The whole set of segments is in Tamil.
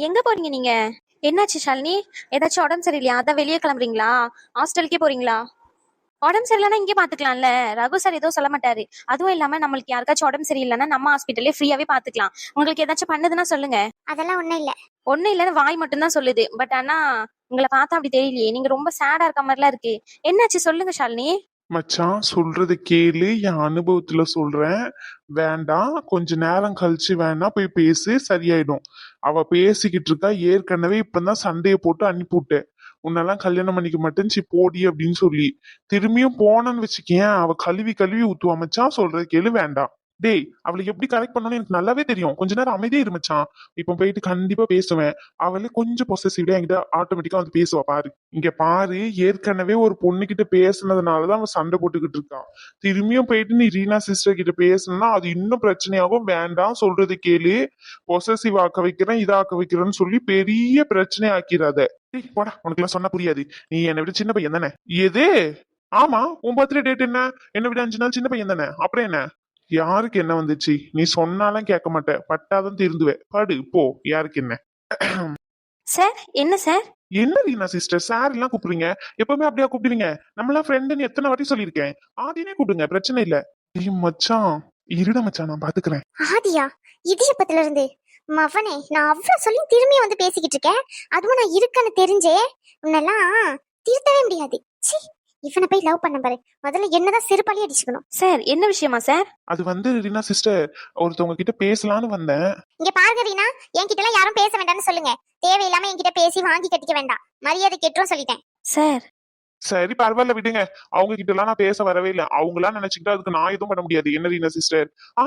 எங்க போறீங்க நீங்க? என்னாச்சு ஷாலினி? ஏதாச்சும் உடம்பு சரியில்லையா? அதான் வெளியே கிளம்புறீங்களா? ஹாஸ்டலுக்கே போறீங்களா? உடம்பு சரியில்லைன்னா இங்கே பாத்துக்கலாம்ல ரகு சார் ஏதோ சொல்ல மாட்டாரு. அதுவும் இல்லாம நம்மளுக்கு யாருக்காச்சும் உடம்பு சரியில்லைன்னா நம்ம ஹாஸ்பிட்டல்லே ஃப்ரீயாவே பாத்துக்கலாம் உங்களுக்கு ஏதாச்சும் பண்ணுதுன்னா சொல்லுங்க. அதெல்லாம் ஒண்ணும் இல்ல. ஒண்ணும் இல்லைன்னு வாய் மட்டும்தான் சொல்லுது. பட் ஆனா உங்களை பார்த்தா அப்படி தெரியலையே. நீங்க ரொம்ப சேடா இருக்க மாதிரிலாம் இருக்கு. என்னாச்சு சொல்லுங்க ஷாலினி? மச்சான் சொல்றது கேளு என் அனுபவத்துல சொல்றேன். வேண்டாம் கொஞ்ச நேரம் கழிச்சு வேணா போய் பேசு சரியாயிடும். அவ பேசிக்கிட்டு இருக்கா ஏற்கனவே இப்பதான் சண்டையை போட்டு அனுப்பிவிட்டேன் உன்னெல்லாம் கல்யாணம் பண்ணிக்க மாட்டேன் சி போடி அப்படின்னு சொல்லி. திரும்பியும் போனன்னு வச்சுக்கேன் அவ கழுவி கழுவி ஊத்துவா. மச்சான் சொல்றது கேளு வேண்டாம். டேய் அவளை எப்படி கரெக்ட் பண்ணணும்னு எனக்கு நல்லாவே தெரியும். கொஞ்ச நேரம் அமைதியே இருந்துச்சான் இப்போ போயிட்டு கண்டிப்பா பேசுவேன். அவளே கொஞ்சம் பொசசிவ்டா என்கிட்ட ஆட்டோமேட்டிக்கா வந்து பேசுவா பாரு. இங்க பாரு ஏற்கனவே ஒரு பொண்ணு கிட்ட பேசுனதுனாலதான் அவன் சண்டை போட்டுக்கிட்டு இருக்கான் திரும்பியும் போயிட்டு நீ ரீனா சிஸ்டர் கிட்ட பேசணும்னா அது இன்னும் பிரச்சனையாகும். வேண்டாம் சொல்றது கேளு. பொசசிவ் ஆக்க வைக்கிறேன் இதாக்க வைக்கிறேன்னு சொல்லி பெரிய பிரச்சனை ஆக்கிறாத. போடா உனக்கு சொன்னா புரியாது. நீ என்னை விட சின்ன பையன் தானே? எது? ஆமா உன் பர்த்டே டேட் என்ன? என்னை விட அஞ்சு நாள் சின்ன பையன் தானே? அப்புறம் என்ன? யாருக்கு என்ன வந்துச்சு? நீ சொன்னாலும் கேட்க மாட்டேன் பட்டாதான் திருந்துவேன் படு போ. யாருக்கு என்ன? சார் என்ன சார்? என்ன ரீனா சிஸ்டர் சார் எல்லாம் கூப்பிடுறீங்க. எப்பவுமே அப்படியா கூப்பிடுவீங்க நம்மளாம் ஃப்ரெண்டுன்னு எத்தனை வாட்டி சொல்லியிருக்கேன். ஆதினே கூப்பிடுங்க பிரச்சனை இல்ல. மச்சான். இருட மச்சான் நான் பாத்துக்கிறேன். ஆதியா இடியப்பத்துல இருந்து? மவனே நான் அவ்வளவு சொல்லி திரும்பி வந்து பேசிக்கிட்டு இருக்கேன். அதுவும் நான் இருக்கேன்னு தெரிஞ்சே உன்னெல்லாம் திருத்தவே முடியாது. ச்சீ. இவனை போய் லவ் பண்ண பாரு. முதல்ல என்னதான் செருப்பாளி அடிச்சுக்கணும். சார் என்ன விஷயமா சார் அது வந்து ரீனா சிஸ்டர் ஒருத்தவங்க கிட்ட பேசலான்னு வந்தேன். இங்க பாருங்க ரீனா என்கிட்ட எல்லாம் யாரும் பேச வேண்டாம்னு சொல்லுங்க. தேவையில்லாம என்கிட்ட பேசி வாங்கி கட்டிக்க வேண்டாம். மரியாதை கெட்டுரும் சொல்லிட்டேன். சார் சரி பரவாயில்ல விடுங்க. அவங்க கிட்ட எல்லாம் நான் பேச வரவே இல்லை. அவங்களா நினைச்சுக்கிட்டு அதுக்கு நான் எதுவும் பண்ண முடியாது. என்ன ரீனா சிஸ்டர் ஆ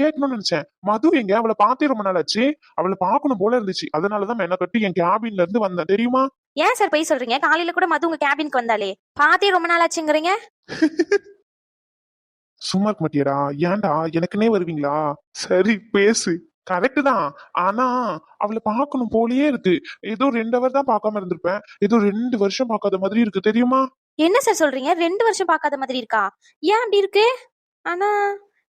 கேட்கணும்னு நினைச்சேன். மது எங்க? அவளை பார்த்தே ரொம்ப நாள் ஆச்சு அவளை பார்க்கணும் போல இருந்துச்சு. அதனாலதான் மென கட்டி என் கேபின்ல இருந்து வந்தேன். தெரியுமா? ஏன் சார் போய் சொல்றீங்க? காலையில கூட மது உங்க கேபினுக்கு வந்தாலே பாத்தே ரொம்ப நாள் ஆச்சுங்கிறீங்க சும்மா இருக்க மாட்டியடா. ஏன்டா? எனக்குனே வருவீங்களா? சரி பேசு. கரெக்ட் தான். ஆனா அவளை பார்க்கணும் போலயே இருக்கு. ஏதோ ரெண்டு அவர் தான் பார்க்காம இருந்திருப்பேன். ஏதோ ரெண்டு வருஷம் பார்க்காத மாதிரி இருக்கு. தெரியுமா? என்ன சார் சொல்றீங்க? ரெண்டு வருஷம் பார்க்காத மாதிரி இருக்கா? ஏன் அப்படி இருக்கு? ஆனா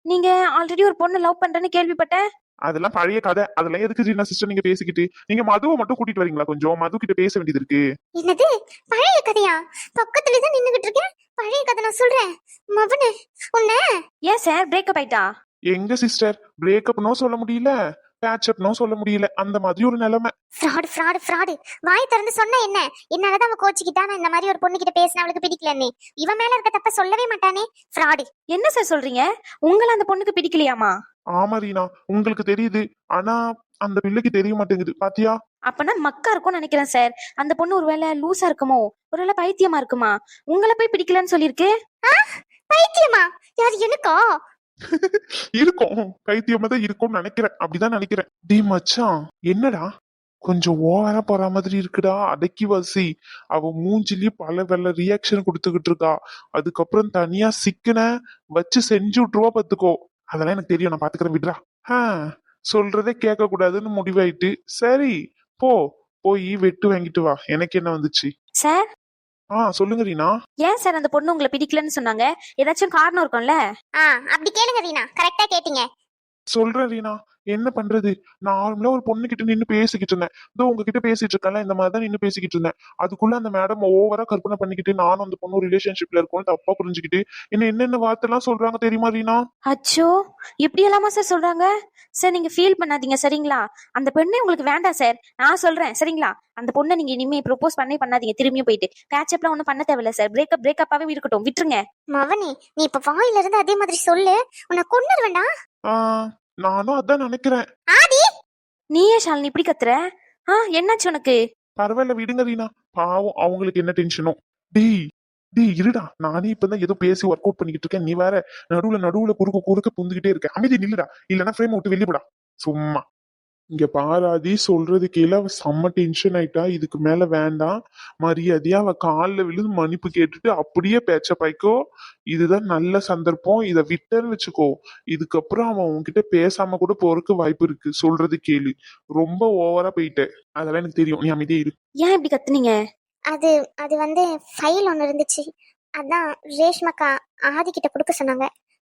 நீங்க ஆல்ரெடி ஒரு பொண்ணு லவ் பண்றேன்னு கேள்விப்பட்டேன். அதெல்லாம் பழைய கதை. அதெல்லாம் எதுக்கு ரீனா சிஸ்டர் நீங்க பேசிக்கிட்டு? நீங்க மதுவை மட்டும் கூட்டிட்டு வரீங்களா கொஞ்சம்? மது கிட்ட பேச வேண்டியது இருக்கு. என்னது? பழைய கதையா? பக்கத்துல தான் நின்னுகிட்டு இருக்கேன். பழைய கதை நான் சொல்றேன். மவனே உன்ன? ஏன் சார் பிரேக்கப் ஆயிட்டா? எங்க சிஸ்டர் பிரேக்கப்னோ சொல்ல முடியல. பேட்சப்னோ சொல்ல முடியல. அந்த மாதிரி ஒரு நிலைமை. ஃப்ராடு ஃப்ராடு ஃப்ராடு வாய் திறந்து சொன்ன என்ன? என்னாலதான் அவ கோச்சிக்கிட்டா? நான் இந்த மாதிரி ஒரு பொண்ணு கிட்ட பேசின அவளுக்கு பிடிக்கலன்னு இவன் மேல இருக்க தப்ப சொல்லவே மாட்டானே. ஃப்ராடு என்ன சார் சொல்றீங்க? உங்களை அந்த பொண்ணுக்கு பிடிக்கலையாமா? ஆமா ரீனா. உங்களுக்கு தெரியுது. ஆனா அந்த பிள்ளைக்கு தெரிய மாட்டேங்குது. பாத்தியா? அப்பனா மக்கா இருக்கும்னு நினைக்கிறேன் சார் அந்த பொண்ணு ஒருவேளை லூசா இருக்குமோ? ஒருவேளை பைத்தியமா இருக்குமா? உங்களை போய் பிடிக்கலன்னு சொல்லியிருக்கு? பைத்தியமா? யார் எனக்கா? இருக்கும். பைத்தியமா தான் இருக்கும்னு நினைக்கிறேன். அப்படிதான் நினைக்கிறேன். டே மச்சான் என்னடா? கொஞ்சம் ஓவரா போற மாதிரி இருக்குடா. அடக்கி வாசி. அவ மூஞ்சிலயே பல வெள்ள ரியாக்ஷன் கொடுத்துக்கிட்டு இருக்கா. அதுக்கப்புறம் தனியா சிக்கன வச்சு செஞ்சு விட்டுருவா பாத்துக்கோ அதெல்லாம் எனக்கு தெரியும். நான் பாத்துக்கிறேன் விடுறா. ஆ சொல்றதே கேட்க கூடாதுன்னு முடிவாயிட்டு. சரி போ. போய் வெட்டு வாங்கிட்டு வா. எனக்கு என்ன வந்துச்சு? சார் ஆ சொல்லுங்க ரீனா. ஏன் சார் அந்த பொண்ணு உங்களை பிடிக்கலன்னு சொன்னாங்க? ஏதாச்சும் காரணம் இருக்கும்ல? ஆ அப்படி கேளுங்க ரீனா. கரெக்டா கேட்டீங்க. சொல்றேன் ரீனா என்ன பண்றது? நார்மலா ஒரு பொண்ணு கிட்ட நின்னு பேசிக்கிட்டு இருந்தேன். இதோ உங்ககிட்ட பேசிட்டு இருக்கேன்ல இந்த மாதிரி தான் நின்னு பேசிக்கிட்டு இருந்தேன். அதுக்குள்ள அந்த மேடம் ஓவரா கற்பனை பண்ணிக்கிட்டு நானும் அந்த பொண்ணு ரிலேஷன்ஷிப்ல இருக்கோம் தப்பா புரிஞ்சுக்கிட்டு என்ன என்னென்ன வார்த்தை எல்லாம் சொல்றாங்க தெரியுமா ரீனா? அச்சோ இப்படி எல்லாமா சார் சொல்றாங்க? சார் நீங்க ஃபீல் பண்ணாதீங்க சரிங்களா? அந்த பெண்ணே உங்களுக்கு வேண்டாம் சார் நான் சொல்றேன் சரிங்களா? அந்த பொண்ணை நீங்க இனிமே ப்ரோபோஸ் பண்ணே பண்ணாதீங்க திரும்பியும் போயிட்டு. பேட்சப்லாம் ஒன்றும் பண்ண தேவையில்ல சார் பிரேக்கப் பிரேக்கப்பாவே இருக்கட்டும். விட்டுருங்க. மவனே நீ இப்ப வாயில இருந்து அதே மாதிரி சொல்லு. உன்னை கொண்டு வேண்டாம் ஆ, நானும் அதான் நினைக்கிறேன். ஆதி! நீயே ஷாலினி இப்படி கத்துற? ஆ என்னாச்சு உனக்கு? பரவாயில்ல விடுங்க ரீனா பாவம் அவங்களுக்கு என்ன டென்ஷனோ டேய் டேய் இருடா. நானே இப்பதான் ஏதோ பேசி ஒர்க் அவுட் பண்ணிக்கிட்டு இருக்கேன். நீ வேற நடுவுல நடுவுல குறுக்க குறுக்க புந்துகிட்டே இருக்க. அமைதி நில்லுடா. இல்லைன்னா ஃப்ரேம் விட்டு வெளியே போடா. சும்மா. இங்க பாராதி சொல்றது கீழே அவ செம்ம டென்ஷன் ஆயிட்டா இதுக்கு மேல வேண்டாம். மரியாதையா அவ காலில் விழுந்து மன்னிப்பு கேட்டுட்டு அப்படியே பேச்ச பாய்க்கோ. இதுதான் நல்ல சந்தர்ப்பம். இத விட்டன்னு வச்சுக்கோ. இதுக்கப்புறம் அவன் உன்கிட்ட பேசாம கூட போறதுக்கு வாய்ப்பு இருக்கு. சொல்றது கேளு. ரொம்ப ஓவரா போயிட்ட. அதெல்லாம் எனக்கு தெரியும். நீ அமைதியே இரு. ஏன் இப்படி கத்துனீங்க? அது அது வந்து ஃபைல் ஒன்று இருந்துச்சு. அதான் ரேஷ்மக்கா ஆதி கிட்ட கொடுக்க சொன்னாங்க.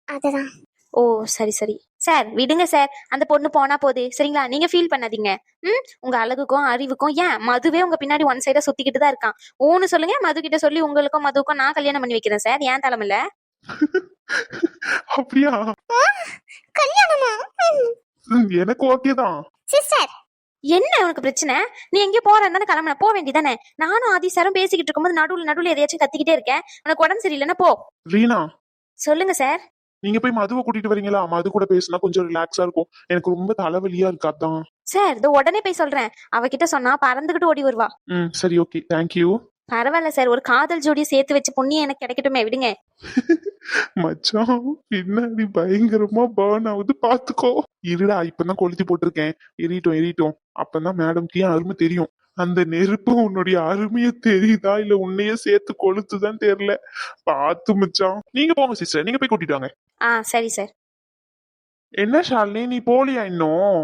அதுதான். ஓ சரி சரி. சார் விடுங்க சார். அந்த பொண்ணு போனா போகுது சரிங்களா? நீங்க ஃபீல் பண்ணாதீங்க. ம்? உங்க அழகுக்கும் அறிவுக்கும் ஏன்? மதுவே உங்க பின்னாடி ஒன் சைடா சுத்திக்கிட்டு தான் இருக்கான். ஊன்னு சொல்லுங்க மது கிட்ட சொல்லி உங்களுக்கும் மதுவுக்கும் நான் கல்யாணம் பண்ணி வைக்கிறேன் சார். ஏன் தலைமையில அப்படியா? கல்யாணமா? எனக்கு ஓகே தான். சிஸ்டர். என்ன உனக்கு பிரச்சனை? நீ எங்கேயோ போறேன்னு கிளம்புன? போக வேண்டியதானே நானும் ஆதி சாரும் பேசிக்கிட்டு இருக்கும்போது நடுவுல நடுவுல எதையாச்சும் கத்திக்கிட்டே இருக்கேன். உனக்கு உடம்பு சரியில்லைன்னா போ. ரீனா. சொல்லுங்க சார். நீங்க போய் மதுவை கூட்டிட்டு வரீங்களா? மது கூட பேசினா கொஞ்சம் ரிலாக்ஸா இருக்கும். எனக்கு ரொம்ப தலைவலியா இருக்கு அதான். சார் இதோ உடனே போய் சொல்றேன். அவகிட்ட சொன்னா பறந்துகிட்டு ஓடி வருவா. ம் சரி ஓகே தேங்க்யூ பரவாயில்ல சார். ஒரு காதல் ஜோடியை சேர்த்து வச்சு புண்ணியம் எனக்கு கிடைக்கட்டுமே விடுங்க. மச்சான் பின்னாடி பயங்கரமா பர்ன் ஆகுது. பாத்துக்கோ. இருடா இப்பதான் கொளுத்தி போட்டிருக்கேன். எரியட்டும் எரியட்டும். அப்பதான் மேடம்க்கு ஏன் அருமை தெரியும். அந்த நெருப்பு உன்னுடைய அருமைய தெரியுதா? இல்ல உன்னையே சேர்த்து கொளுத்துதான் தெரியல. பாத்து மச்சான். நீங்க போங்க சிஸ்டர் நீங்க போய் கூட்டிட்டு வாங்க. ஆ சரி சார். என்ன ஷாலினி நீ போலியா இன்னும்?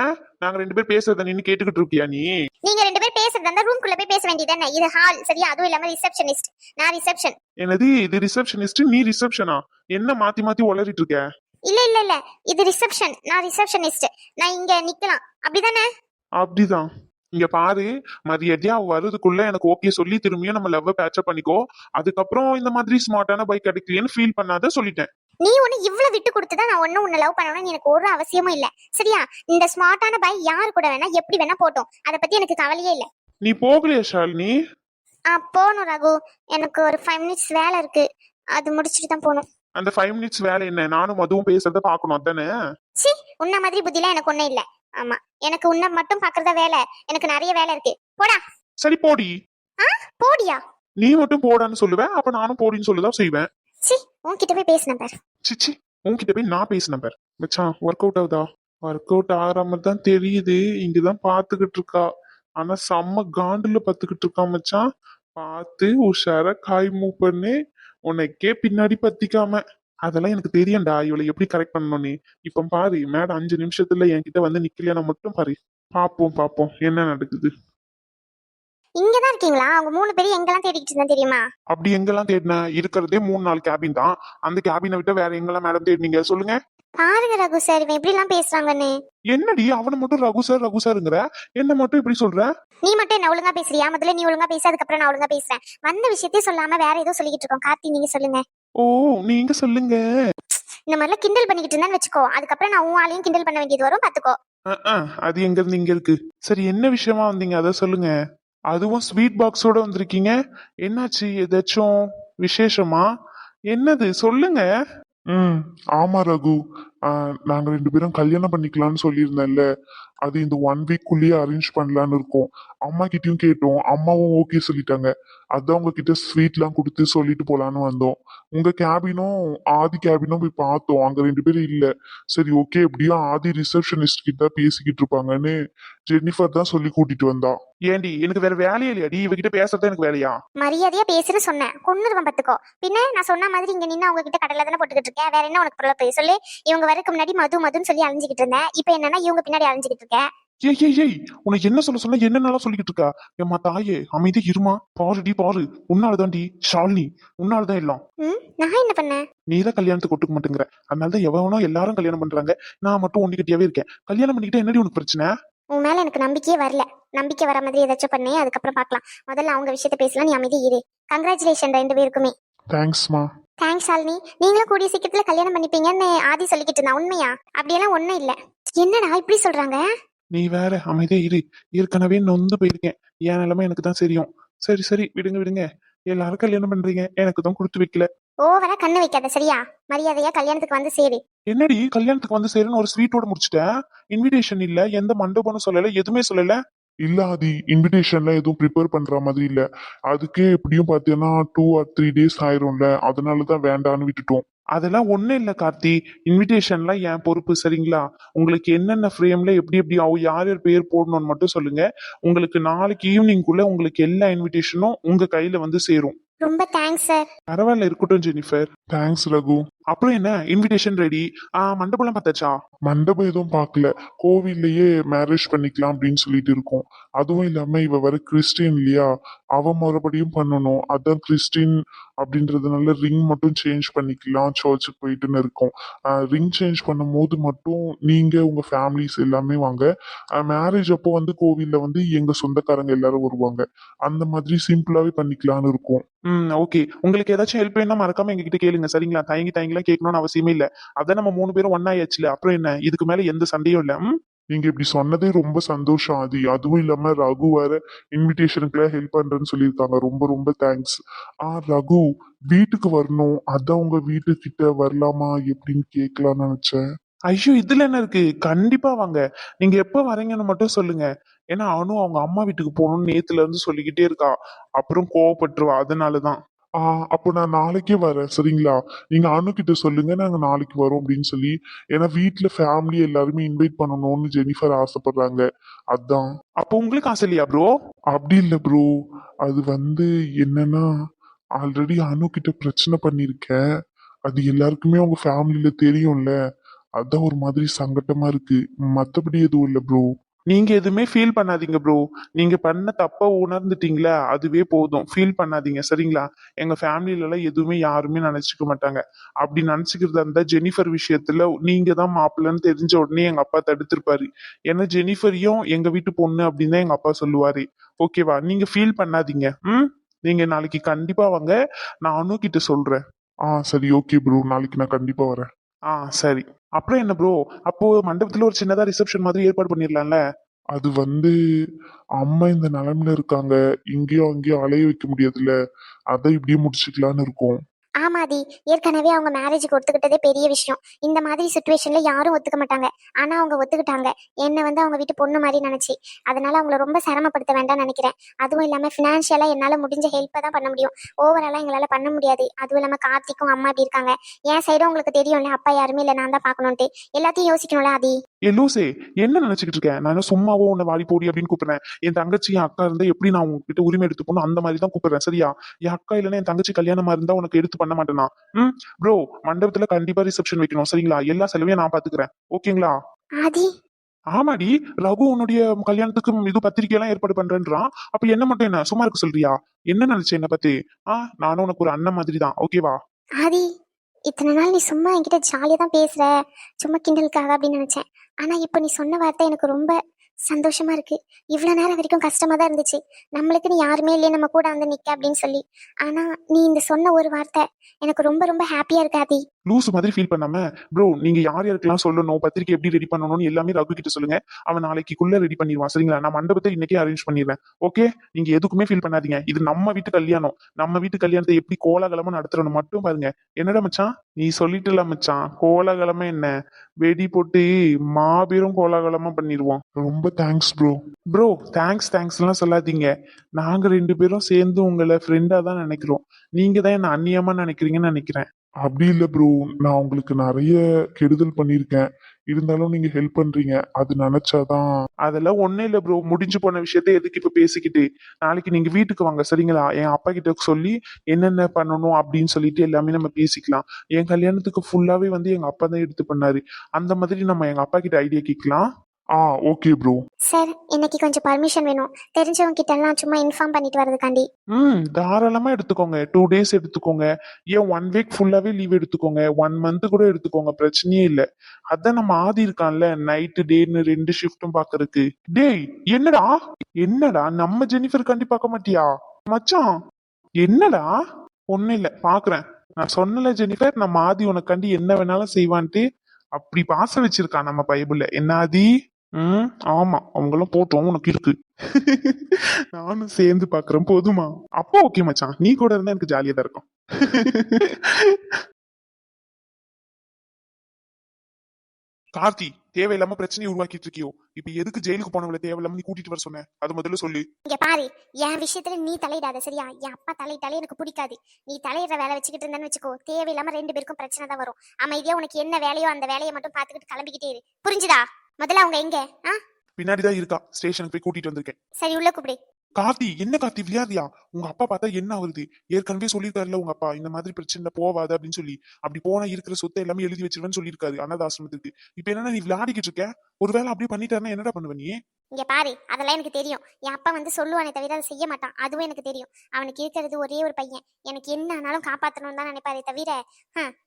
ஏன்? நாங்க ரெண்டு பேர் பேசுறத நின்னு கேட்டுக்கிட்டு இருக்கியா நீ? நீங்க ரெண்டு பேரும் பேசுறதா இருந்தா ரூம்குள்ள போய் பேச வேண்டியதானே இது ஹால் சரியா? அதுவும் இல்லாம ரிசப்ஷனிஸ்ட் நான் ரிசப்ஷன் என்னது? இது ரிசப்ஷனிஸ்ட் நீ ரிசப்ஷனா என்ன மாத்தி மாத்தி உளறிட்டு இருக்க? இல்ல இல்ல இல்ல. இது ரிசப்ஷன் நான் ரிசப்ஷனிஸ்ட் நான் இங்க நிக்கலாம். அப்படிதானே? அப்படிதான். இங்க பாரு மரியாதையா அவ வர்றதுக்குள்ள எனக்கு ஓகே சொல்லி திரும்பியும் நம்ம லவ் பேட்சப் பண்ணிக்கோ. அதுக்கப்புறம் இந்த மாதிரி ஸ்மார்ட்டான பைக் கிடைக்கலையேன்னு ஃபீல் பண்ணாத சொல்லிட்டேன். நீ ஒண்ணு இவ்வளவு விட்டு கொடுத்துதான் நான் ஒண்ணு உன்னை லவ் பண்ணணும்னு எனக்கு ஒரு அவசியமும் இல்ல. சரியா? இந்த ஸ்மார்ட்டான பை யாரு கூட வேணா எப்படி வேணா போட்டோம். அத பத்தி எனக்கு கவலையே இல்ல. நீ போகலையா ஷாலினி? ஆ போகணும் ரகு. எனக்கு ஒரு ஃபைவ் மினிட்ஸ் வேலை இருக்கு. அது முடிச்சுட்டு தான் போகணும். அந்த ஃபைவ் மினிட்ஸ் வேலை என்ன? நானும் அதுவும் பேசுறத பாக்கணும் அதானே? சி உன்ன மாதிரி புத்திலாம் எனக்கு ஒண்ணும் இல்ல. ஆமா. எனக்கு உன்னை மட்டும் பாக்குறதா வேலை. எனக்கு நிறைய வேலை இருக்கு. போடா. சரி போடி. போடியா? நீ மட்டும் போடான்னு சொல்லுவேன் அப்ப நானும் போடின்னு சொல்லுதான் செய்வேன். சி உன்கிட்ட போய் பேசினேன் பாரு சிச்சி உன்கிட்ட போய் நான் பேசினேன் பார் மச்சான் ஒர்க் அவுட் ஆகுதா? ஒர்க் அவுட் ஆகிற மாதிரி தான் தெரியுது. இங்கதான் பாத்துக்கிட்டு இருக்கா. ஆனா செம்ம காண்டுல பத்துக்கிட்டு இருக்கா மச்சான் பார்த்து உஷாரா காய் மூவ் பண்ணு. உனக்கே பின்னாடி பத்திக்காம. அதெல்லாம் எனக்கு தெரியும்டா. இவளை எப்படி கரெக்ட் பண்ணணும்னு இப்ப பாரு மேடம் அஞ்சு நிமிஷத்துல என்கிட்ட வந்து நிக்கலையா மட்டும் பாரு. பாப்போம் பாப்போம். என்ன நடக்குது? இங்கதான் இருக்கீங்களா? அவங்க மூணு பேரும் எங்கெல்லாம் தேடிக்கிட்டு இருந்தா தெரியுமா? அப்படி எங்கெல்லாம் தேடின? இருக்கிறதே மூணு நாலு கேபின் தான். அந்த கேபினை விட்டு வேற எங்கெல்லாம் மேடம் தேடினீங்க? சொல்லுங்க. பாருங்க ரகு சார் இவன் எப்படி எல்லாம் பேசுறாங்கன்னு. என்னடி? அவனை மட்டும் ரகு சார் ரகு சாருங்கிற என்ன மட்டும் இப்படி சொல்ற? நீ மட்டும் என்ன ஒழுங்கா பேசுறியா? முதல்ல நீ ஒழுங்கா பேச அதுக்கப்புறம் நான் ஒழுங்கா பேசுறேன். வந்த விஷயத்தையும் சொல்லாம வேற ஏதோ சொல்லிக்கிட்டு இருக்கோம். கார்த்தி நீங்க சொல்லுங்க. ஓ நீங்க சொல்லுங்க. இந்த மாதிரிலாம் கிண்டல் பண்ணிக்கிட்டு இருந்தான்னு வச்சுக்கோ. அதுக்கப்புறம் நான் உன் ஆளையும் கிண்டல் பண்ண வேண்டியது வரும் பாத்துக்கோ அது எங்க இருந்து இங்க இருக்கு? சரி என்ன விஷயமா வந்தீங்க? அத சொல்லுங்க. அதுவும் ஸ்வீட் பாக்ஸோட வந்திருக்கீங்க. என்னாச்சு? ஏதாச்சும் விசேஷமா? என்னது? சொல்லுங்க. ம். ஆமா ரகு. நாங்க ரெண்டு பேரும் கல்யாணம் பண்ணிக்கலாம்னு சொல்லியிருந்தேன்ல. அது இந்த ஒன் வீக்குள்ளேயே அரேஞ்ச் பண்ணலான்னு இருக்கோம். அம்மா கிட்டயும் கேட்டோம். அம்மாவும் ஓகே சொல்லிட்டாங்க. அதான் உங்ககிட்ட ஸ்வீட்லாம் கொடுத்து சொல்லிட்டு போலான்னு வந்தோம். உங்க கேபினும் ஆதி கேபினும் போய் பார்த்தோம். அங்க ரெண்டு பேரும் இல்ல. சரி ஓகே எப்படியும் ஆதி ரிசப்ஷனிஸ்ட் கிட்ட பேசிக்கிட்டு இருப்பாங்கன்னு ஜெனிஃபர் தான் சொல்லி கூட்டிட்டு வந்தா. ஏண்டி எனக்கு வேற வேலையே இல்லையாடி இவகிட்ட பேசுறது எனக்கு வேலையா? மரியாதையா பேசுன்னு சொன்னேன். கொன்னுருவன் பாத்துக்கோ. பின்ன நான் சொன்ன மாதிரி இங்க நின்னு அவங்க கிட்ட கடலை தானே போட்டுக்கிட்டு இருக்கேன். வேற என்ன உனக்கு சொல்லி? இவங்க வரக்கு முன்னாடி மது மதுன்னு சொல்லி அழிஞ்சுக்கிட்டு இருந்தேன். இப்போ என்னன்னா இவங்க பின்னாடி அழிஞ்சுக்கிட்டு இருக்கேன் ஏய் ஏய் ஏய் உனக்கு என்ன சொல்ல சொல்ல என்னென்னலாம் சொல்லிக்கிட்டு இருக்கா? ஏம்மா தாயே அமைதி இருமா? பாருடி பாரு. உன்னாலதான்டி ஷாலினி. உன்னாலதான் எல்லாம். ம் நான் என்ன பண்ணேன்? நீ தான் கல்யாணத்துக்கு ஒட்டுக்க மாட்டேங்கிற. அதனாலதான் எவனோ எல்லாரும் கல்யாணம் பண்றாங்க. நான் மட்டும் ஒண்டிக்கிட்டே இருக்கேன். கல்யாணம் பண்ணிக்கிட்டா என்னடி உனக்கு பிரச்சனை? உன் மேல எனக்கு நம்பிக்கையே வரல. நம்பிக்கை வர மாதிரி ஏதாச்சும் பண்ணி அதுக்கப்புறம் பார்க்கலாம். முதல்ல அவங்க விஷயத்த பேசலாம். நீ அமைதி இரு. கங்க்ராச்சுலேஷன் ரெண்டு பேருக்குமே. தேங்க்ஸ்மா தேங்க்ஸ் ஷாலினி நீங்களும் கூடிய சீக்கிரத்துல கல்யாணம் பண்ணிப்பீங்கன்னு ஆதி சொல்லிக்கிட்டு இருந்தா உண்மையா? அப்படியெல்லாம் ஒண்ணும் இல்ல. என்னடா இப்படி சொல்றாங்க? நீ வேற அமைதியா இரு. ஏற்கனவே நொந்து போயிருக்கேன். என் நிலைமை எனக்கு தான் தெரியும். சரி சரி விடுங்க விடுங்க. எல்லாரும் கல்யாணம் பண்றீங்க. எனக்கு தான் கொடுத்து வைக்கல. ஓவரா கண்ணு வைக்காத சரியா? மரியாதையா கல்யாணத்துக்கு வந்து சேரு. என்னடி? கல்யாணத்துக்கு வந்து சேருன்னு ஒரு ஸ்வீட்டோட முடிச்சிட்டேன் இன்விடேஷன் இல்ல எந்த மண்டபம்னு சொல்லல எதுவுமே சொல்லல. இல்ல அது இன்விடேஷன்லாம் எதுவும் ப்ரிப்பேர் பண்ற மாதிரி இல்ல. அதுக்கே எப்படியும் பாத்தீங்கன்னா டூ ஆர் த்ரீ டேஸ் ஆயிரும்ல. அதனாலதான் வேண்டான்னு விட்டுட்டோம். அதெல்லாம் ஒண்ணும் இல்ல கார்த்தி. இன்விடேஷன்லாம் என் பொறுப்பு சரிங்களா? உங்களுக்கு என்னென்ன ஃப்ரேம்ல எப்படி எப்படி ஆகும் யார் யார் பேர் போடணும்னு மட்டும் சொல்லுங்க. உங்களுக்கு நாளைக்கு ஈவினிங்குள்ள உங்களுக்கு எல்லா இன்விடேஷனும் உங்க கையில வந்து சேரும். ரொம்ப தேங்க்ஸ் சார் பரவாயில்ல இருக்கட்டும் ஜெனிஃபர். தேங்க்ஸ் ரகு. அப்புறம் என்ன? இன்விடேஷன் ரெடி ஆ மண்டபம்லாம் பார்த்தாச்சா? மண்டபம் எதுவும் பார்க்கல. கோவில்லையே மேரேஜ் பண்ணிக்கலாம் அப்படின்னு சொல்லிட்டு இருக்கோம். அதுவும் இல்லாம இவ வர கிறிஸ்டின் இல்லையா? அவ மறுபடியும் பண்ணணும். அதான் கிறிஸ்டின் அப்படின்றதுனால ரிங் மட்டும் சேஞ்ச் பண்ணிக்கலாம் சர்ச்சுக்கு போயிட்டுன்னு இருக்கோம். ரிங் சேஞ்ச் பண்ணும் போது மட்டும் நீங்க உங்க ஃபேமிலிஸ் எல்லாமே வாங்க. மேரேஜ் அப்போ வந்து கோவில்ல வந்து எங்க சொந்தக்காரங்க எல்லாரும் வருவாங்க. அந்த மாதிரி சிம்பிளாவே பண்ணிக்கலாம்னு இருக்கோம். ம் ஓகே உங்களுக்கு ஏதாச்சும் ஹெல்ப் வேணா மறக்காம எங்ககிட்ட கேளுங்க. சரிங்களா? தயங்கி தயங்கிலாம் கேட்கணும்னு அவசியமே இல்ல. அதான் நம்ம மூணு பேரும் ஒன்னாயாச்சுல அப்புறம் என்ன? இதுக்கு மேல எந்த சண்டையும் இல்ல. நீங்க இப்படி சொன்னதே ரொம்ப சந்தோஷம் ஆதி. அதுவும் இல்லாம ரகு வேற இன்விடேஷனுக்குலாம் ஹெல்ப் பண்றேன்னு சொல்லியிருக்காங்க. ரொம்ப ரொம்ப தேங்க்ஸ் ஆ ரகு வீட்டுக்கு வரணும். அதான் உங்க வீட்டுக்கிட்ட வரலாமா? எப்படின்னு கேட்கலாம்னு நினைச்சேன். ஐயோ இதுல என்ன இருக்கு? கண்டிப்பா வாங்க. நீங்க எப்ப வரீங்கன்னு மட்டும் சொல்லுங்க. ஏன்னா அவனும் அவங்க அம்மா வீட்டுக்கு போகணும்னு நேத்துல இருந்து சொல்லிக்கிட்டே இருக்கா. அப்புறம் கோவப்பட்டுருவா. அதனாலதான். ஆ அப்போ நான் நாளைக்கே வரேன் சரிங்களா? நீங்க அனு கிட்ட சொல்லுங்க நாங்க நாளைக்கு வரோம் அப்படின்னு சொல்லி. ஏன்னா வீட்ல ஃபேமிலி எல்லாருமே இன்வைட் பண்ணணும்னு ஜெனிஃபர் ஆசைப்படுறாங்க. அதான். அப்போ உங்களுக்கு ஆசை இல்லையா ப்ரோ அப்படி இல்லை ப்ரோ அது வந்து என்னன்னா ஆல்ரெடி அனு கிட்ட பிரச்சனை பண்ணியிருக்கேன் அது எல்லாருக்குமே உங்க ஃபேமிலியில தெரியும்ல. அதான் ஒரு மாதிரி சங்கட்டமா இருக்கு. மத்தபடி எதுவும் இல்லை ப்ரோ நீங்க எதுவுமே ஃபீல் பண்ணாதீங்க ப்ரோ நீங்க பண்ண தப்ப உணர்ந்துட்டீங்களா அதுவே போதும். ஃபீல் பண்ணாதீங்க சரிங்களா? எங்க ஃபேமிலில எல்லாம் எதுவுமே யாருமே நினைச்சுக்க மாட்டாங்க. அப்படி நினைச்சுக்கிறதா இருந்தா ஜெனிஃபர் விஷயத்துல நீங்க தான் மாப்பிள்ளைன்னு தெரிஞ்ச உடனே எங்க அப்பா தடுத்திருப்பாரு. ஏன்னா ஜெனிஃபரையும் எங்க வீட்டு பொண்ணு அப்படின்னு தான் எங்க அப்பா சொல்லுவாரு. ஓகேவா நீங்க ஃபீல் பண்ணாதீங்க. ம்? நீங்க நாளைக்கு கண்டிப்பா வாங்க. நான் அனு கிட்ட சொல்றேன். ஆ சரி ஓகே ப்ரோ நாளைக்கு நான் கண்டிப்பா வரேன். ஆ சரி. அப்புறம் என்ன ப்ரோ அப்போ மண்டபத்துல ஒரு சின்னதா ரிசப்ஷன் மாதிரி ஏற்பாடு பண்ணிடலாம்ல? அது வந்து அம்மா இந்த நிலைமையில இருக்காங்க. இங்கேயும் அங்கேயும் அலைய வைக்க முடியாதுல்ல. அதை இப்படியே முடிச்சுக்கலான்னு இருக்கோம். ஆமாதி ஏற்கனவே அவங்க மேரேஜுக்கு ஒத்துக்கிட்டதே பெரிய விஷயம். இந்த மாதிரி சுச்சுவேஷன்ல யாரும் ஒத்துக்க மாட்டாங்க. ஆனா அவங்க ஒத்துக்கிட்டாங்க. என்னை வந்து அவங்க வீட்டு பொண்ணு மாதிரி நினைச்சு. அதனால அவங்கள ரொம்ப சிரமப்படுத்த வேண்டாம்னு நினைக்கிறேன். அதுவும் இல்லாம பினான்சியலா என்னால முடிஞ்ச ஹெல்ப்பை தான் பண்ண முடியும். ஓவராலா எங்களால பண்ண முடியாது. அதுவும் இல்லாம கார்த்திக்கும் அம்மா இப்படி இருக்காங்க. என் சைடும் உங்களுக்கு தெரியும்ல. அப்பா யாருமே இல்லை. நான் தான் பாக்கணும்ட்டு எல்லாத்தையும் யோசிக்கணும்ல ஆதி? ஏ லூசே என்ன நினைச்சுக்கிட்டு இருக்கேன் நான் சும்மாவோ உன்னை வாடி போடி அப்படின்னு கூப்பிடுறேன். என் தங்கச்சி என் அக்கா இருந்தா எப்படி நான் உங்ககிட்ட உரிமை எடுத்து போகணும் அந்த மாதிரி தான் கூப்பிடுறேன். சரியா? என் அக்கா இல்லைன்னா என் தங்கச்சி கல்யாணமா இருந்தா உனக்கு எடுத்து பண்ண மாட்டேனா ம் ப்ரோ மண்டபத்துல கண்டிப்பா ரிசப்ஷன் வைக்கணும் சரிங்களா? எல்லா செலவையும் நான் பாத்துக்கிறேன். ஓகேங்களா? ஆதி. ஆமாடி ரகு உன்னுடைய கல்யாணத்துக்கு இது பத்திரிக்கை எல்லாம் ஏற்பாடு பண்றேன்றான். அப்ப என்ன மட்டும் என்ன சும்மா இருக்க சொல்றியா? என்ன நினைச்ச என்ன பத்தி? ஆ நானும் உனக்கு ஒரு அண்ணன் மாதிரி தான் ஓகேவா? ஆதி இத்தனை நாள் நீ சும்மா என்கிட்ட ஜாலியாக தான் பேசுற. சும்மா கிண்டலுக்காக அப்படின்னு நினைச்சேன். ஆனா இப்போ நீ சொன்ன வார்த்தை எனக்கு ரொம்ப சந்தோஷமா இருக்கு. இவ்வளோ நேரம் வரைக்கும் கஷ்டமா தான் இருந்துச்சு. நம்மளுக்குன்னு யாருமே இல்லையே நம்ம கூட வந்து நிக்க அப்படின்னு சொல்லி. ஆனா நீ இந்த சொன்ன ஒரு வார்த்தை எனக்கு ரொம்ப ரொம்ப ஹாப்பியா இருக்கு ஆதி. லூஸ் மாதிரி ஃபீல் பண்ணாம ப்ரோ நீங்க யார் யாருக்கெல்லாம் சொல்லணும்? பத்திரிக்கை எப்படி ரெடி பண்ணணும்னு எல்லாமே ரகு கிட்ட சொல்லுங்க. அவன் நாளைக்குள்ள ரெடி பண்ணிடுவான். சரிங்களா? நான் மண்டபத்தை இன்னைக்கே அரேஞ்ச் பண்ணிடுறேன். ஓகே நீங்க எதுக்குமே ஃபீல் பண்ணாதீங்க. இது நம்ம வீட்டு கல்யாணம். நம்ம வீட்டு கல்யாணத்தை எப்படி கோலாகலமா நடத்துறோம் மட்டும் பாருங்க. என்னடா மச்சான்? நீ சொல்லிட்டுல மச்சான். கோலாகலமா என்ன? வெடி போட்டு மாபெரும் கோலாகலமா பண்ணிடுவோம். ரொம்ப thanks bro bro thanks thanks எல்லாம் சொல்லாதீங்க. நாங்க ரெண்டு பேரும் சேர்ந்து உங்களை ஃப்ரெண்டா தான் நினைக்கிறோம். நீங்க தான் என்ன அந்நியமா நினைக்கிறீங்கன்னு நினைக்கிறேன். அப்படி இல்லை ப்ரோ நான் உங்களுக்கு நிறைய கெடுதல் பண்ணியிருக்கேன். இருந்தாலும் நீங்க ஹெல்ப் பண்றீங்க. அது நினைச்சாதான். அதெல்லாம் ஒண்ணும் இல்ல ப்ரோ முடிஞ்சு போன விஷயத்த எதுக்கு இப்ப பேசிக்கிட்டு? நாளைக்கு நீங்க வீட்டுக்கு வாங்க சரிங்களா? என் அப்பா கிட்ட சொல்லி என்னென்ன பண்ணணும் அப்படின்னு சொல்லிட்டு எல்லாமே நம்ம பேசிக்கலாம். என் கல்யாணத்துக்கு ஃபுல்லாவே வந்து எங்க அப்பா தான் எடுத்து பண்ணாரு. அந்த மாதிரி நம்ம எங்க அப்பா கிட்ட ஐடியா கேட்கலாம். ஆ ஓகே ப்ரோ. சார் இன்னைக்கு கொஞ்சம் பர்மிஷன் வேணும். தெரிஞ்சவங்க கிட்ட எல்லாம் சும்மா இன்ஃபார்ம் பண்ணிட்டு வரதுக்காண்டி ம் தாராளமா எடுத்துக்கோங்க. டூ டேஸ் எடுத்துக்கோங்க. ஏன் ஒன் வீக் ஃபுல்லாவே லீவ் எடுத்துக்கோங்க. ஒன் மந்த் கூட எடுத்துக்கோங்க பிரச்சனையே இல்ல. அதான் நம்ம ஆதி இருக்கான்ல நைட்டு டேன்னு ரெண்டு ஷிஃப்ட்டும் பாக்குறதுக்கு. டேய் என்னடா? என்னடா? நம்ம ஜெனிஃபர் கண்டி பார்க்க மாட்டியா? மச்சான் என்னடா? ஒண்ணும் இல்ல பாக்குறேன். நான் சொன்னல ஜெனிஃபர் நம்ம ஆதி உனக்காண்டி என்ன வேணாலும் செய்வான்ட்டு. அப்படி பாசம் வச்சிருக்கான் நம்ம பைபிள்ல. என்ன ஆதி? ம் ஆமா அவங்களும் போட்டோம் உனக்கு இருக்கு. நானும் சேர்ந்து பாக்குறேன் போதுமா? அப்போ ஓகே மச்சான் நீ கூட இருந்தா எனக்கு ஜாலியா தான் இருக்கும். கார்த்தி தேவையில்லாம பிரச்சனையை உருவாக்கிட்டு இருக்கியோ? இப்ப எதுக்கு ஜெயிலுக்கு போனவங்கள தேவையில்லாம நீ கூட்டிட்டு வர சொன்ன? அது முதல்ல சொல்லு. இங்க பாரு என் விஷயத்துல நீ தலையிடாத சரியா? என் அப்பா தலையிட்டாலே எனக்கு பிடிக்காது. நீ தலையிடுற வேலை வச்சுக்கிட்டு இருந்தேன்னு வச்சுக்கோ தேவையில்லாம ரெண்டு பேருக்கும் பிரச்சனை தான் வரும். அமைதியா உனக்கு என்ன வேலையோ அந்த வேலையை மட்டும் பாத்துக்கிட்டு கிளம்பிக்கிட்டே இரு. புரிஞ்சுதா? முதல்ல அவங்க எங்க? ஆ? பின்னாடிதான் இருக்கா. ஸ்டேஷனுக்கு போய் கூட்டிட்டு வந்திருக்கேன். சரி உள்ள கூப்பிடு. கார்த்தி என்ன கார்த்தி? விளையாதியா உங்க அப்பா பார்த்தா என்ன ஆகுது ஏற்கனவே சொல்லியிருக்காருல உங்க அப்பா இந்த மாதிரி பிரச்சனை போவாது அப்படின்னு சொல்லி. அப்படி போனா இருக்கிற சொத்தை எல்லாமே எழுதி வச்சிருவேன்னு சொல்லியிருக்காரு அனாதாசிரமத்துக்கு இப்ப என்னன்னா நீ விளையாடிக்கிட்டு இருக்க. ஒருவேளை அப்படியே பண்ணிட்டாருன்னா என்னடா பண்ணுவ நீ? இங்க பாரு அதெல்லாம் எனக்கு தெரியும். என் அப்பா வந்து சொல்லுவானே தவிர அதை செய்ய மாட்டான். அதுவும் எனக்கு தெரியும். அவனுக்கு இருக்கிறது ஒரே ஒரு பையன். எனக்கு என்ன ஆனாலும் காப்பாத்தணும்னு தான் நினைப்பாரே தவிர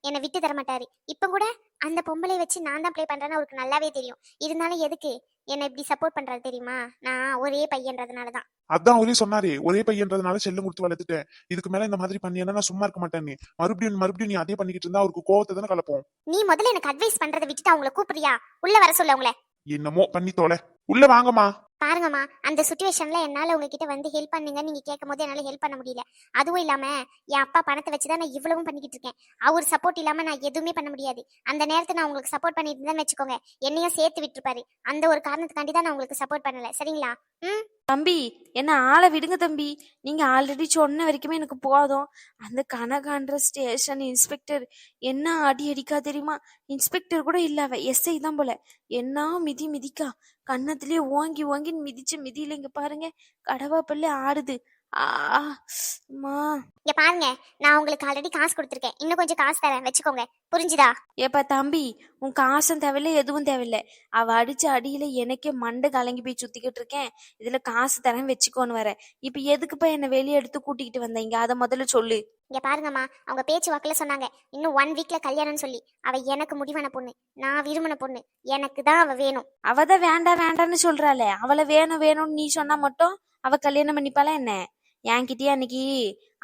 என்னை விட்டு தர மாட்டாரு இப்ப கூட அந்த பொம்பளை வச்சு நான் தான் ப்ளே பண்றேன்னு அவருக்கு நல்லாவே தெரியும். இருந்தாலும் எதுக்கு? என்னை இப்படி சப்போர்ட் பண்றாரு தெரியுமா? நான் ஒரே பையன்றதுனால தான். அதான் அவரே சொன்னாரே ஒரே பையன்றதுனால செல்லம் கொடுத்து வளர்த்துட்டேன். இதுக்கு மேல இந்த மாதிரி பண்ணியன்னா நான் சும்மா இருக்க மாட்டேன்னு. மறுபடியும் மறுபடியும் நீ அதே பண்ணிக்கிட்டு இருந்தா அவருக்கு கோவத்தை தானே கலப்போம். நீ முதல்ல எனக்கு அட்வைஸ் பண்றதை விட்டுட்டு அவங்கள கூப்பிடுறியா? உள்ள வர சொல்ல அவங்கள. என்னமோ பண்ணி தொலை உள்ள வாங்கம்மா. பாருங்கம்மா அந்த சுச்சுவேஷன்ல என்னால உங்ககிட்ட வந்து ஹெல்ப் பண்ணுங்க நீங்க கேட்கும் போது என்னால ஹெல்ப் பண்ண முடியல. அதுவும் இல்லாம என் அப்பா பணத்தை வச்சுதான் நான் இவ்வளவும் பண்ணிக்கிட்டு இருக்கேன். அவர் சப்போர்ட் இல்லாம நான் எதுவுமே பண்ண முடியாது. அந்த நேரத்தை நான் உங்களுக்கு சப்போர்ட் பண்ணிட்டு இருந்தேன்னு வச்சுக்கோங்க. என்னையும் சேர்த்து விட்டுருப்பாரு. அந்த ஒரு காரணத்துக்காண்டி தான் நான் உங்களுக்கு சப்போர்ட் பண்ணல. சரிங்களா? ம்? தம்பி என்ன ஆளை விடுங்க தம்பி. நீங்க ஆல்ரெடி சொன்ன வரைக்குமே எனக்கு போதும். அந்த கனகான்ற ஸ்டேஷன் இன்ஸ்பெக்டர் என்ன அடி அடிக்கா தெரியுமா? இன்ஸ்பெக்டர் கூட இல்ல அவ. எஸ்ஐ தான் போல. என்ன மிதி மிதிக்கா. கன்னத்திலேயே ஓங்கி ஓங்கி மிதிச்சு மிதியில இங்க பாருங்க. கடவா பல்லு ஆடுது. அம்மா. இங்க பாருங்க நான் உங்களுக்கு ஆல்ரெடி காசு கொடுத்துருக்கேன். இன்னும் கொஞ்சம் காசு தரேன். வச்சுக்கோங்க. புரிஞ்சுதா? ஏப்பா தம்பி உன் காசும் தேவையில்ல எதுவும் தேவையில்ல. அவ அடிச்ச அடியில எனக்கே மண்டை கலங்கி போய் சுத்திக்கிட்டு இருக்கேன். இதுல காசு தரேன் வச்சுக்கோன்னு வர இப்ப எதுக்குப்பா என்ன வெளியே எடுத்து கூட்டிக்கிட்டு வந்தீங்க அதை முதல்ல சொல்லு. இங்க பாருங்கம்மா அவங்க பேச்சு வாக்குல சொன்னாங்க. இன்னும் ஒன் வீக்ல கல்யாணம்னு சொல்லி. அவ எனக்கு முடிவான பொண்ணு. நான் விரும்பின பொண்ணு. எனக்கு தான் அவ வேணும். அவதான் வேண்டாம் வேண்டாம்னு சொல்றாளே. அவளை வேணும் வேணும்னு நீ சொன்னா மட்டும் அவ கல்யாணம் பண்ணிப்பாளா என்ன? என்கிட்டயே அன்னைக்கு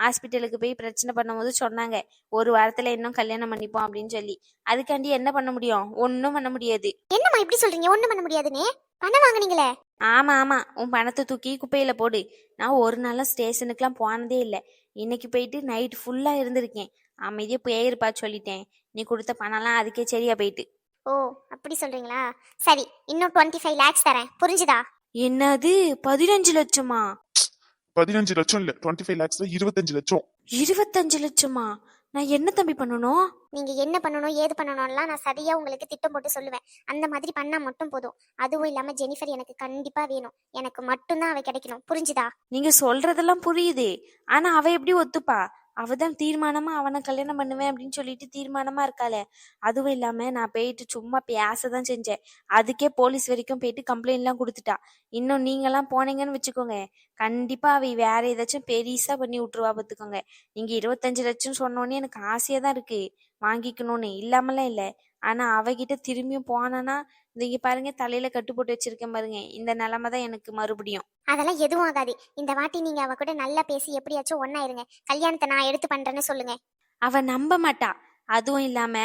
ஹாஸ்பிட்டலுக்கு போய் பிரச்சனை பண்ணும்போது சொன்னாங்க ஒரு வாரத்துல இன்னும் கல்யாணம் பண்ணிப்போம் அப்படின்னு சொல்லி. அதுக்காண்டி என்ன பண்ண முடியும்? ஒன்னும் பண்ண முடியாது. என்னம்மா இப்படி சொல்றீங்க? ஒண்ணும் பண்ண முடியாதுன்னு? பணம் வாங்குனீங்களே? ஆமா ஆமா. உன் பணத்தை தூக்கி குப்பையில போடு. நான் ஒரு நாளும் ஸ்டேஷனுக்குலாம் போனதே இல்லை. இன்னைக்கு போயிட்டு நைட் ஃபுல்லா இருந்திருக்கேன். அமைதியா போயிருப்பா சொல்லிட்டேன். நீ கொடுத்த பணம்லாம் அதுக்கே சரியா போயிட்டு. ஓ அப்படி சொல்றீங்களா? சரி இன்னும் டுவெண்ட்டி ஃபைவ் லேக்ஸ் தரேன். புரிஞ்சுதா? என்னது? பதினஞ்சு லட்சமா? பதினஞ்சு லட்சம் இல்ல டுவெண்ட்டி ஃபைவ் லேக்ஸ்ல இருபத்தஞ்சு லட்சம். இருபத்தஞ்சு லட்சமா? நான் என்ன தம்பி பண்ணணும்? நீங்க என்ன பண்ணணும் ஏது பண்ணணும்லாம் நான் சரியா உங்களுக்கு திட்டம் போட்டு சொல்லுவேன். அந்த மாதிரி பண்ணா மட்டும் போதும். அதுவும் இல்லாம ஜெனிஃபர் எனக்கு கண்டிப்பா வேணும். எனக்கு மட்டும்தான் அவ கிடைக்கணும். புரிஞ்சுதா? நீங்க சொல்றதெல்லாம் புரியுது. ஆனா அவ எப்படி ஒத்துப்பா? அவதான் தீர்மானமா அவனை கல்யாணம் பண்ணுவேன் அப்படின்னு சொல்லிட்டு தீர்மானமா இருக்காளே. அதுவும் இல்லாம நான் போயிட்டு சும்மா பேசதான் செஞ்சேன். அதுக்கே போலீஸ் வரைக்கும் போயிட்டு கம்ப்ளைண்ட் எல்லாம் கொடுத்துட்டா. இன்னும் நீங்க எல்லாம் போனீங்கன்னு வச்சுக்கோங்க. கண்டிப்பா அவ வேற ஏதாச்சும் பெரிசா பண்ணி விட்டுருவா பாத்துக்கோங்க நீங்க இருபத்தஞ்சு லட்சம் சொன்னோன்னே எனக்கு ஆசையா தான் இருக்கு. வாங்கிக்கணும்னு இல்லாமலாம் இல்ல. ஆனா அவகிட்ட திரும்பியும் போனானா இங்க பாருங்க தலையில கட்டு போட்டு வச்சிருக்கேன் பாருங்க இந்த நிலைமை தான் எனக்கு மறுபடியும். அதெல்லாம் எதுவும் ஆகாது. இந்த வாட்டி நீங்க அவ கூட நல்லா பேசி எப்படியாச்சும் ஒண்ணா இருங்க கல்யாணத்தை நான் எடுத்து பண்றேன்னு சொல்லுங்க. அவ நம்ப மாட்டா. அதுவும் இல்லாம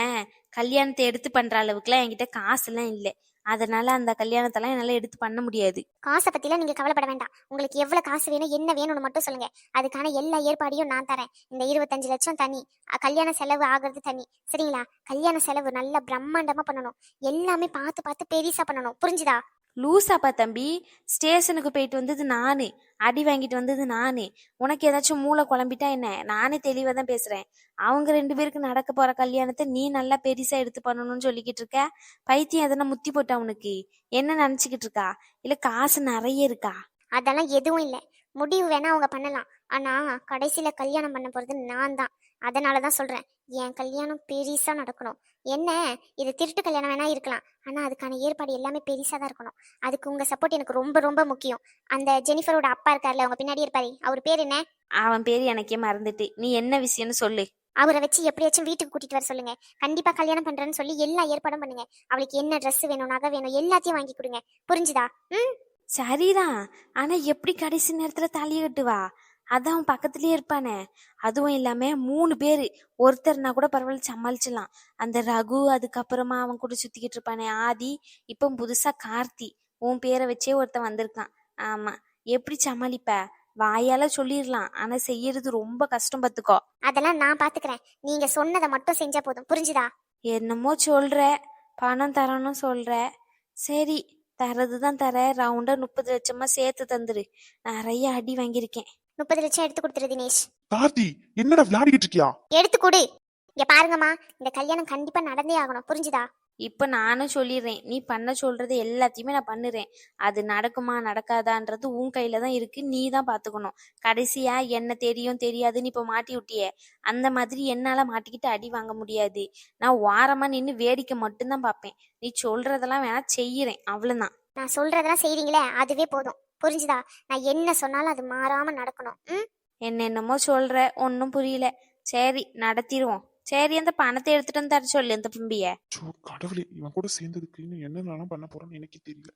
கல்யாணத்தை எடுத்து பண்ற அளவுக்குலாம் என்கிட்ட காசுலாம் இல்லை. அதனால அந்த கல்யாணத்தெல்லாம் என்னால எடுத்து பண்ண முடியாது. காசை பத்திலாம் நீங்க கவலைப்பட வேண்டாம். உங்களுக்கு எவ்வளவு காசு வேணும் என்ன வேணும்னு மட்டும் சொல்லுங்க. அதுக்கான எல்லா ஏற்பாடையும் நான் தரேன். இந்த இருபத்தஞ்சு லட்சம் தனி அ, கல்யாண செலவு ஆகிறது தனி. சரிங்களா? கல்யாண செலவு நல்லா பிரம்மாண்டமா பண்ணணும். எல்லாமே பார்த்து பார்த்து பெரிசா பண்ணணும். புரிஞ்சுதா? லூசாப்பா தம்பி. ஸ்டேஷனுக்கு போயிட்டு வந்தது நானு. அடி வாங்கிட்டு வந்தது நானு. உனக்கு ஏதாச்சும் மூளை குழம்பிட்டா என்ன? நானே தெளிவாக தான் பேசுறேன். அவங்க ரெண்டு பேருக்கு நடக்க போற கல்யாணத்தை நீ நல்லா பெருசா எடுத்து பண்ணணும்னு சொல்லிக்கிட்டு இருக்க? பைத்தியம் எதனா முத்தி போட்டா உனக்கு? என்ன நினச்சிக்கிட்டு இருக்கா? இல்ல காசு நிறைய இருக்கா? அதெல்லாம் எதுவும் இல்லை. முடிவு வேணா அவங்க பண்ணலாம். ஆனா கடைசியில கல்யாணம் பண்ண போறது நான் தான் அதனாலதான் சொல்றேன். என் கல்யாணம் பெருசா நடக்கணும். என்ன? இது திருட்டு கல்யாணம் வேணா இருக்கலாம். ஆனா அதுக்கான ஏற்பாடு எல்லாமே பெருசா தான் இருக்கணும். அதுக்கு உங்க சப்போர்ட் எனக்கு ரொம்ப ரொம்ப முக்கியம். அந்த ஜெனிஃபரோட அப்பா இருக்கார்ல அவங்க பின்னாடி இருப்பாரு. அவர் பேர் என்ன? அவன் பேர் எனக்கே மறந்துட்டு. நீ என்ன விஷயம்னு சொல்லு. அவரை வச்சு எப்படியாச்சும் வீட்டுக்கு கூட்டிட்டு வர சொல்லுங்க. கண்டிப்பா கல்யாணம் பண்றேன்னு சொல்லி எல்லா ஏற்பாடும் பண்ணுங்க. அவளுக்கு என்ன Dress வேணும் நகை வேணும் எல்லாத்தையும் வாங்கி கொடுங்க. புரிஞ்சுதா? ம்? சரிதான். ஆனா எப்படி கடைசி நேரத்துல தாலிய கட்டுவா? அதான் அவன் பக்கத்துலயே இருப்பானே. அதுவும் இல்லாம மூணு பேரு. ஒருத்தர்னா கூட பரவாயில்ல சமாளிச்சிடலாம். அந்த ரகு அதுக்கப்புறமா அவன் கூட சுத்திக்கிட்டு இருப்பானே. ஆதி இப்போ புதுசா கார்த்தி. உன் பேரை வச்சே ஒருத்தன் வந்திருக்கான். ஆமா. எப்படி சமாளிப்ப? வாயால சொல்லிடலாம். ஆனா செய்யறது ரொம்ப கஷ்டம் பாத்துக்கோ. அதெல்லாம் நான் பாத்துக்கிறேன். நீங்க சொன்னதை மட்டும் செஞ்சா போதும். புரிஞ்சுதா? என்னமோ சொல்ற. பணம் தரணும் சொல்ற. சரி தரதுதான் தர ரவுண்டா முப்பது லட்சமா சேர்த்து தந்துரு. நிறைய அடி வாங்கியிருக்கேன். முப்பது லட்சம் எடுத்து கொடுத்துரு தினேஷ். கார்த்தி என்னடா விளையாடிக்கிட்டு இருக்கியா? எடுத்து கொடு. இங்க பாருங்கம்மா இந்த கல்யாணம் கண்டிப்பா நடந்தே ஆகணும். புரிஞ்சுதா? இப்போ நானும் சொல்லிடுறேன். நீ பண்ண சொல்றது எல்லாத்தையுமே நான் பண்ணுறேன். அது நடக்குமா நடக்காதான்றது உன் கையில தான் இருக்கு. நீ தான் பார்த்துக்கணும். கடைசியா என்ன தெரியும் தெரியாதுன்னு இப்போ மாட்டி விட்டியே. அந்த மாதிரி என்னால மாட்டிக்கிட்டு அடி வாங்க முடியாது. நான் வாரமா நின்று வேடிக்கை மட்டும்தான் பார்ப்பேன். நீ சொல்றதெல்லாம் வேணா செய்யறேன். அவ்வளவுதான். நான் சொல்றதெல்லாம் செய்றீங்களே அதுவே போதும். புரிஞ்சுதா? நான் என்ன சொன்னாலும் அது மாறாம நடக்கணும். ம்? என்னென்னமோ சொல்ற ஒன்றும் புரியல. சரி நடத்திடுவோம். சரி அந்த பணத்தை எடுத்துட்டு வந்து தர சொல்லு இந்த பிம்பிய. கடவுளே இவன் கூட சேர்ந்ததுக்கு இன்னும் என்னென்னலாம் பண்ண போறோம்னு எனக்கே தெரியல.